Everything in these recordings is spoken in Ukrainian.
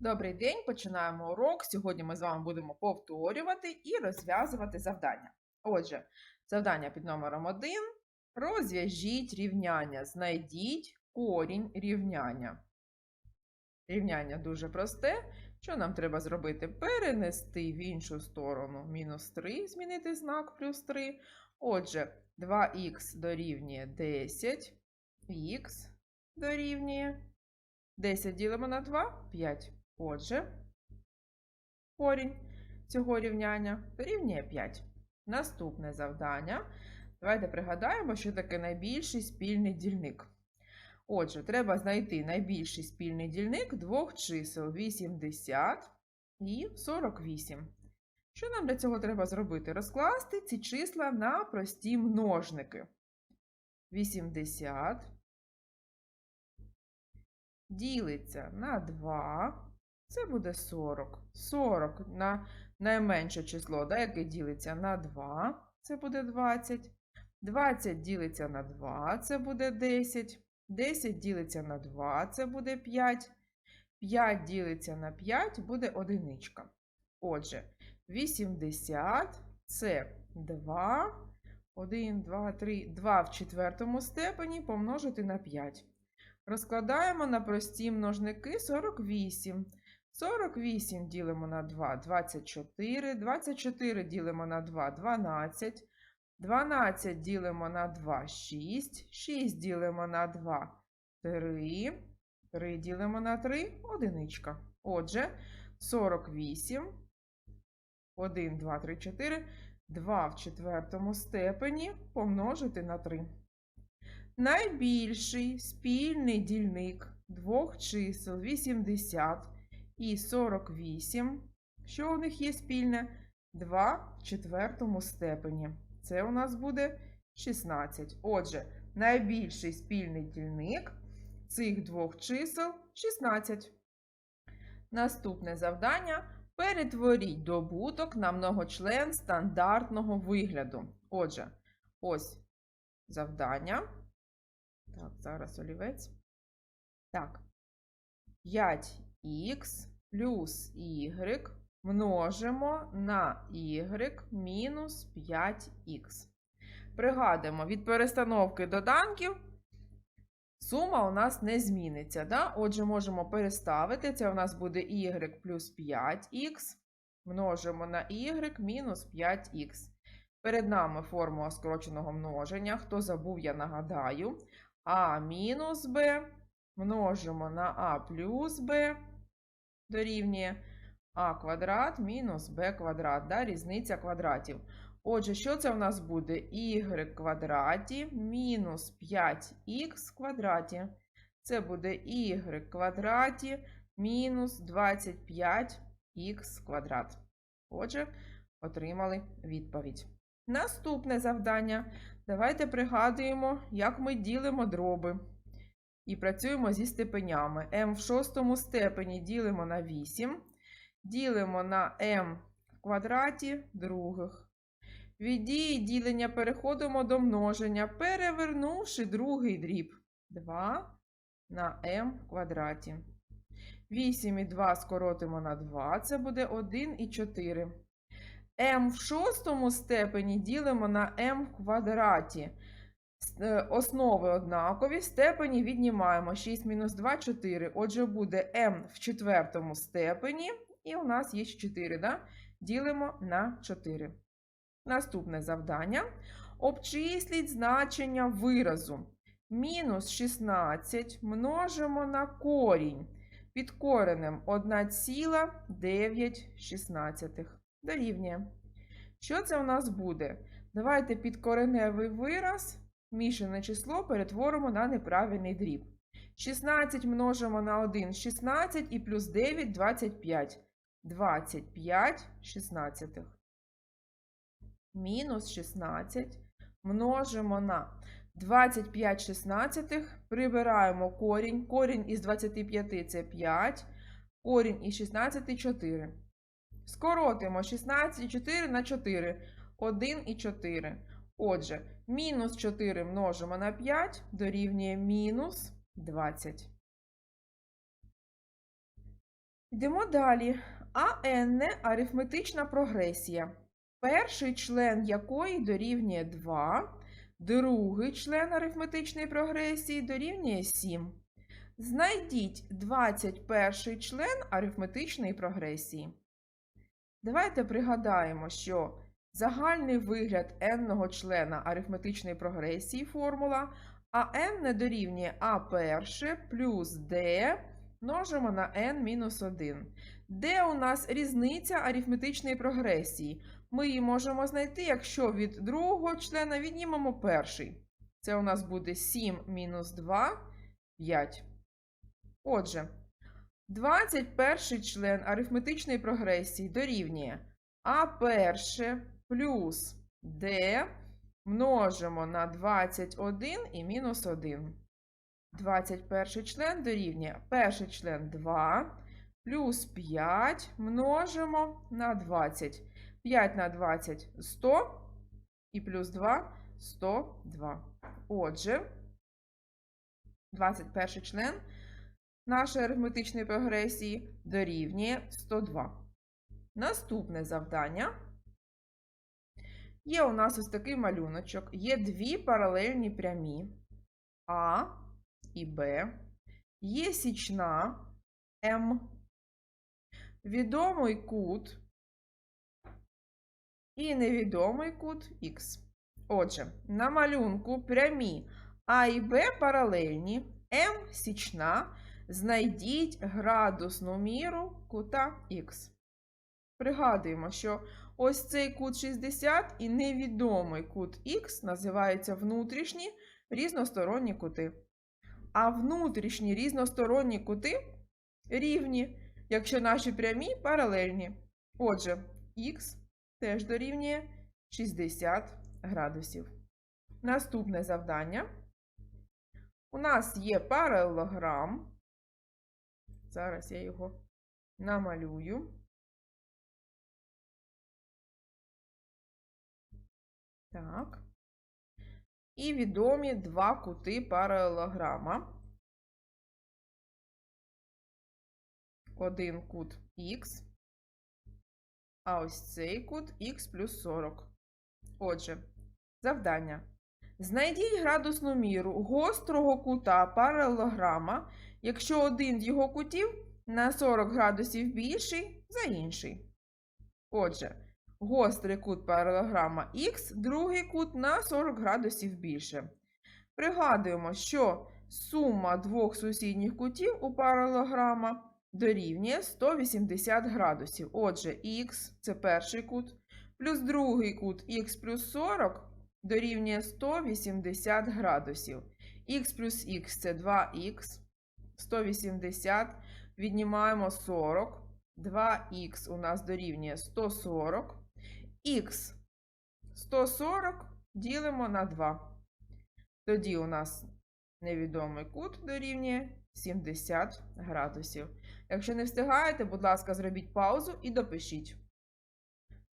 Добрий день, починаємо урок. Сьогодні ми з вами будемо повторювати і розв'язувати завдання. Отже, завдання під номером 1. Розв'яжіть рівняння. Знайдіть корінь рівняння. Рівняння дуже просте. Що нам треба зробити? Перенести в іншу сторону мінус 3, змінити знак плюс 3. Отже, 2х дорівнює 10, х дорівнює 10 ділимо на 2 5. Отже, корінь цього рівняння дорівнює 5. Наступне завдання. Давайте пригадаємо, що таке найбільший спільний дільник. Отже, треба знайти найбільший спільний дільник двох чисел 80 і 48. Що нам для цього треба зробити? Розкласти ці числа на прості множники. 80 ділиться на 2, це буде 40. 40 на найменше число, да, яке ділиться на 2, це буде 20. 20 ділиться на 2, це буде 10. 10 ділиться на 2, це буде 5. 5 ділиться на 5 буде одиничка. Отже, 80 це 2, 1, 2, 3, 2 в четвертому степені помножити на 5. Розкладаємо на прості множники 48. 48 ділимо на 2 24. 24 ділимо на 2 12. 12 ділимо на 2 6. 6 ділимо на 2 3. 3 ділимо на 3 одиничка. Отже, 48. 1, 2, 3, 4. 2 в четвертому степені помножити на 3. Найбільший спільний дільник двох чисел 80 і 48. Що у них є спільне? 2 в четвертому степені. Це у нас буде 16. Отже, найбільший спільний дільник цих двох чисел 16. Наступне завдання. Перетворіть добуток на многочлен стандартного вигляду. Отже, ось завдання. Так, зараз олівець. Так. 5х плюс y множимо на y мінус 5х. Пригадуємо, від перестановки доданків сума у нас не зміниться. Да? Отже, можемо переставити. Це у нас буде y плюс 5х. Множимо на y мінус 5х. Перед нами формула скороченого множення. Хто забув, я нагадаю. А мінус b множимо на а плюс b дорівнює а квадрат мінус b квадрат, да, різниця квадратів. Отже, що це в нас буде? y квадраті мінус 5х квадраті. Це буде y квадраті мінус 25х квадрат. Отже, отримали відповідь. Наступне завдання. Давайте пригадуємо, як ми ділимо дроби. І працюємо зі степенями. m в шостому степені ділимо на 8, ділимо на m в квадраті других. Від дії ділення переходимо до множення, перевернувши другий дріб. 2 на m в квадраті. 8 і 2 скоротимо на 2, це буде 1 і 4 m в шостому степені ділимо на m в квадраті. Е, основи однакові, степені віднімаємо 6 мінус 2 4. Отже, буде m в четвертому степені, і у нас є 4. Да? Ділимо на 4. Наступне завдання. Обчисліть значення виразу. Мінус 16 множимо на корінь під коренем 1,9 дорівнює. Що це у нас буде? Давайте підкореневий вираз, мішане число перетворимо на неправильний дріб. 16 множимо на 1 16 і плюс 9 25. 25 16. Мінус 16 множимо на 25 16, прибираємо корінь. Корінь із 25 це 5, корінь із 16 4. Скоротимо 16 і 4 на 4. 1 і 4. Отже, мінус 4 множимо на 5 дорівнює мінус 20. Йдемо далі. АН арифметична прогресія. Перший член якої дорівнює 2, другий член арифметичної прогресії дорівнює 7. Знайдіть 21 член арифметичної прогресії. Давайте пригадаємо, що загальний вигляд n-го члена арифметичної прогресії формула, а n не дорівнює а перше плюс d множимо на n-1. Де у нас різниця арифметичної прогресії? Ми її можемо знайти, якщо від другого члена віднімемо перший. Це у нас буде 7 мінус 2, 5. Отже, 21 член арифметичної прогресії дорівнює А перше плюс D множимо на 21 і мінус 1. 21 член дорівнює перший член 2 плюс 5 множимо на 20. 5 на 20 – 100 і плюс 2 – 102. Отже, 21 член нашої арифметичної прогресії дорівнює 102. Наступне завдання. Є у нас ось такий малюночок. Є дві паралельні прямі А і Б. Є січна М. Відомий кут і невідомий кут Х. Отже, на малюнку прямі А і Б паралельні, М січна. Знайдіть градусну міру кута Х. Пригадуємо, що ось цей кут 60 і невідомий кут Х називаються внутрішні різносторонні кути. А внутрішні різносторонні кути рівні, якщо наші прямі паралельні. Отже, Х теж дорівнює 60 градусів. Наступне завдання. У нас є паралелограм. Зараз я його намалюю. Так. І відомі два кути паралелограма. Один кут Х, а ось цей кут Х плюс 40. Отже, завдання. Знайдіть градусну міру гострого кута паралелограма, якщо один з його кутів на 40 градусів більший за інший. Отже, гострий кут паралелограма Х, другий кут на 40 градусів більше. Пригадуємо, що сума двох сусідніх кутів у паралелограма дорівнює 180 градусів. Отже, Х це перший кут, плюс другий кут Х плюс 40 дорівнює 180 градусів. Х плюс х це 2х, 180, віднімаємо 40, 2х у нас дорівнює 140, х 140 ділимо на 2. Тоді у нас невідомий кут дорівнює 70 градусів. Якщо не встигаєте, будь ласка, зробіть паузу і допишіть.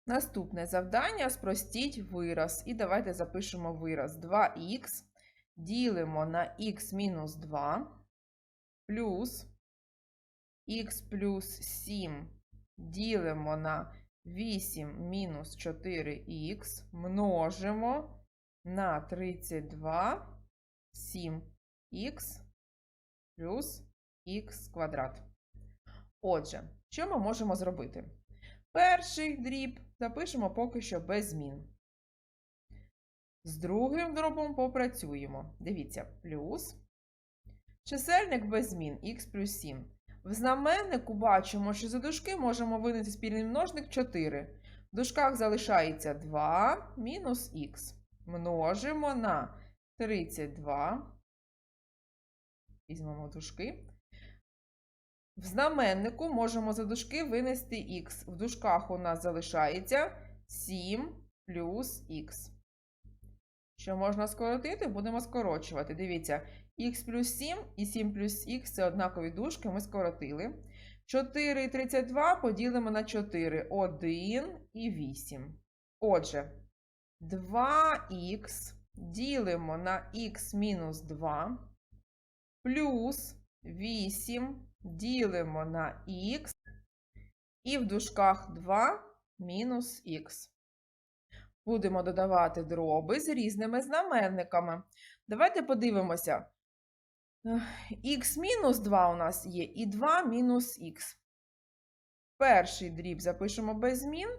Наступне завдання спростіть вираз. І давайте запишемо вираз 2х ділимо на х мінус 2 плюс х плюс 7 ділимо на 8 мінус 4х множимо на 32 7х плюс х квадрат. Отже, що ми можемо зробити? Перший дріб запишемо поки що без змін. З другим дробом попрацюємо. Дивіться, плюс. Чисельник без змін х плюс 7. В знаменнику бачимо, що за дужки можемо винести спільний множник 4. В дужках залишається 2 мінус х. Множимо на 32. Візьмемо дужки. В знаменнику можемо за дужки винести х. В дужках у нас залишається 7 плюс х. Що можна скоротити, будемо скорочувати. Дивіться, х плюс 7 і 7 плюс х це однакові дужки, ми скоротили. 4 і 32 поділимо на 4. 1 і 8. Отже, 2х ділимо на х мінус 2 плюс 8 ділимо на х і в дужках 2 мінус х. Будемо додавати дроби з різними знаменниками. Давайте подивимося. Х мінус 2 у нас є і 2 мінус х. Перший дріб запишемо без змін.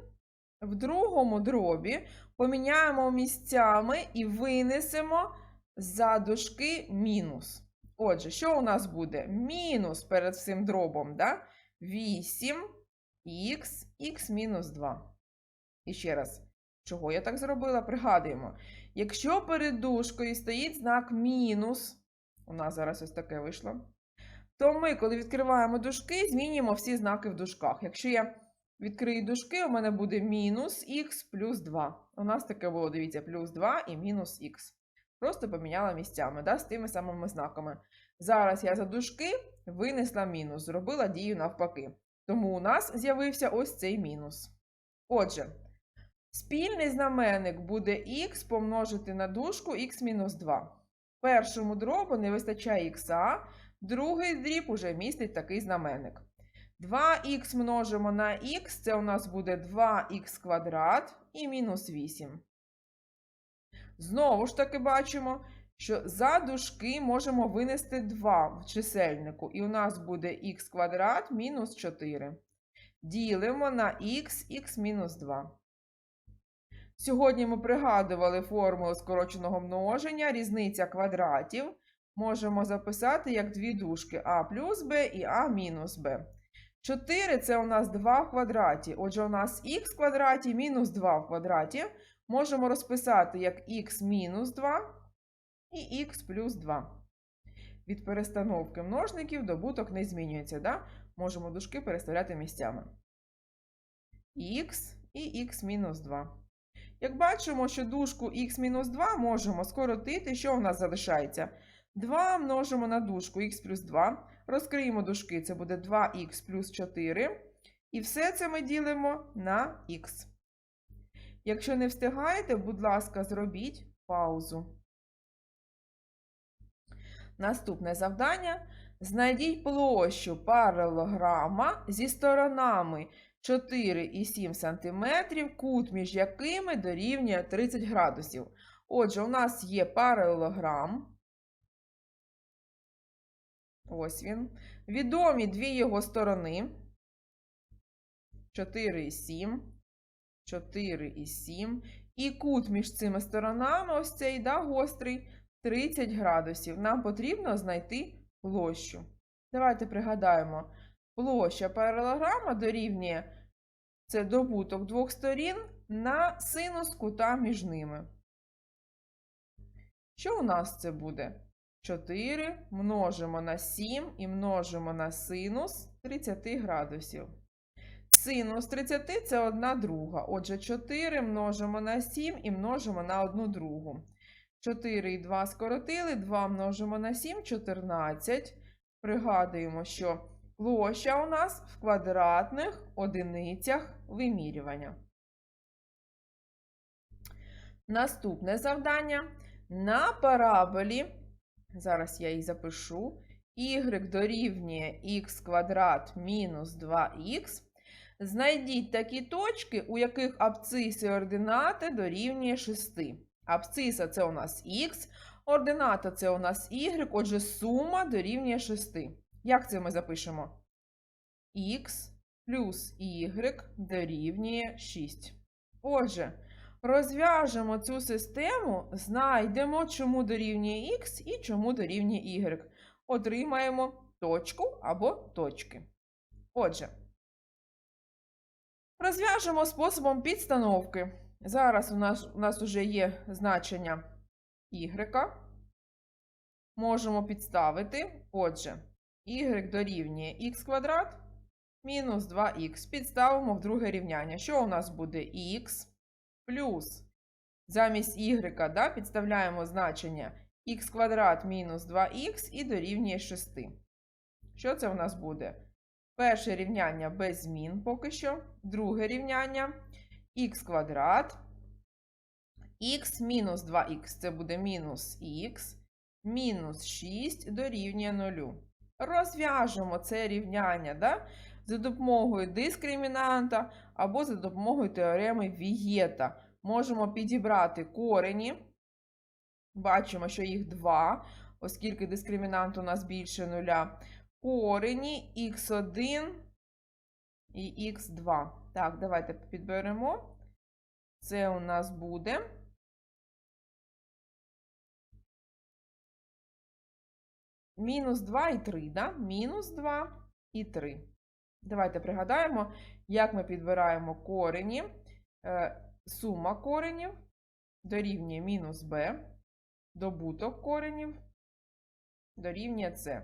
В другому дробі поміняємо місцями і винесемо за дужки мінус. Отже, що у нас буде? Мінус перед всім дробом, да? 8х, х мінус 2. І ще раз, чого я так зробила? Пригадуємо. Якщо перед дужкою стоїть знак мінус, у нас зараз ось таке вийшло, то ми, коли відкриваємо дужки, змінюємо всі знаки в дужках. Якщо я відкрию дужки, у мене буде мінус х плюс 2. У нас таке було, дивіться, плюс 2 і мінус х. Просто поміняла місцями да, з тими самими знаками. Зараз я за дужки винесла мінус, зробила дію навпаки. Тому у нас з'явився ось цей мінус. Отже, спільний знаменник буде х помножити на дужку х-2. Першому дробу не вистачає х, другий дріб уже містить такий знаменник. 2х множимо на х, це у нас буде 2х квадрат і мінус 8. Знову ж таки бачимо, що за дужки можемо винести 2 в чисельнику, і у нас буде х квадрат мінус 4. Ділимо на х, х мінус 2. Сьогодні ми пригадували формулу скороченого множення, різниця квадратів. Можемо записати як дві дужки а плюс b і а мінус b. 4 це у нас 2 в квадраті. Отже, у нас х в квадраті мінус 2 в квадраті. Можемо розписати як х мінус 2 і х плюс 2. Від перестановки множників добуток не змінюється. Да? Можемо дужки переставляти місцями. х і х мінус 2. Як бачимо, що дужку х-2 можемо скоротити, що у нас залишається? 2 множимо на дужку х плюс 2. Розкриємо дужки, це буде 2х плюс 4. І все це ми ділимо на х. Якщо не встигаєте, будь ласка, зробіть паузу. Наступне завдання. Знайдіть площу паралелограма зі сторонами 4,7 см, кут між якими дорівнює 30 градусів. Отже, у нас є паралелограм. Ось він. Відомі дві його сторони. 4,7, 4,7. І кут між цими сторонами, ось цей, да, гострий, 30 градусів. Нам потрібно знайти площу. Давайте пригадаємо. Площа паралелограма дорівнює це добуток двох сторін на синус кута між ними. Що у нас це буде? 4 множимо на 7 і множимо на синус 30 градусів. Синус 30 це 1 друга. Отже, 4 множимо на 7 і множимо на 1 другу. 4 і 2 скоротили, 2 множимо на 7 14. Пригадуємо, що площа у нас в квадратних одиницях вимірювання. Наступне завдання. На параболі, зараз я її запишу, y дорівнює х квадрат мінус 2х. Знайдіть такі точки, у яких абциси ординати дорівнює 6. Абсциса це у нас х, ордината це у нас y, отже, сума дорівнює 6. Як це ми запишемо? х плюс y дорівнює 6. Отже, розв'яжемо цю систему, знайдемо, чому дорівнює х і чому дорівнює y. Отримаємо точку або точки. Отже, розв'яжемо способом підстановки. Зараз у нас у нас вже є значення y. Можемо підставити. Отже, y дорівнює х квадрат мінус 2х. Підставимо в друге рівняння. Що у нас буде х плюс замість y да, підставляємо значення х квадрат мінус 2х і дорівнює 6. Що це у нас буде? Перше рівняння без змін поки що. Друге рівняння х квадрат. х мінус 2х це буде мінус х, мінус 6 дорівнює 0. Розв'яжемо це рівняння. Да? за допомогою дискримінанта або за допомогою теореми Вієта. Можемо підібрати корені. Бачимо, що їх два, оскільки дискримінант у нас більше нуля. Корені х1 і х2. Так, давайте підберемо. Це у нас буде. Мінус 2 і 3, да? Мінус 2 і 3. Давайте пригадаємо, як ми підбираємо корені. Е, сума коренів дорівнює мінус b, добуток коренів дорівнює c.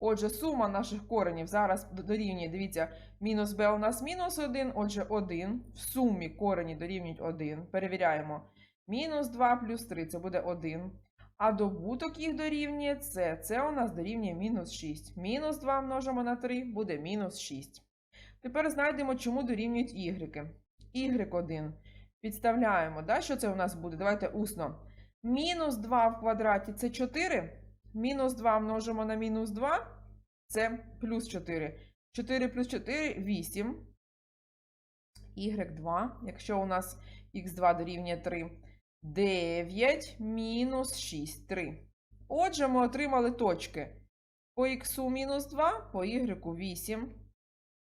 Отже, сума наших коренів зараз дорівнює, дивіться, мінус b у нас мінус 1, отже, 1. В сумі корені дорівнюють 1. Перевіряємо. Мінус 2 плюс 3 це буде 1. А добуток їх дорівнює це. Це у нас дорівнює мінус 6. Мінус 2 множимо на 3 буде мінус 6. Тепер знайдемо, чому дорівнюють y. y1. Підставляємо, да? що це у нас буде? Давайте усно. Мінус 2 в квадраті це 4. Мінус 2 множимо на мінус 2. Це плюс 4. 4 плюс 4 8. y2. Якщо у нас х2 дорівнює 3. 9 мінус 6, 3. Отже, ми отримали точки по х мінус 2, по y 8.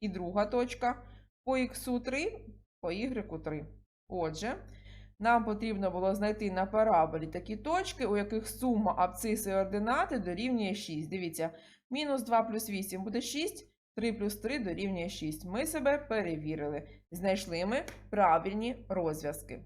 І друга точка по х 3, по y 3. Отже, нам потрібно було знайти на параболі такі точки, у яких сума абциси і ординати дорівнює 6. Дивіться, мінус 2 плюс 8 буде 6, 3 плюс 3 дорівнює 6. Ми себе перевірили. Знайшли ми правильні розв'язки.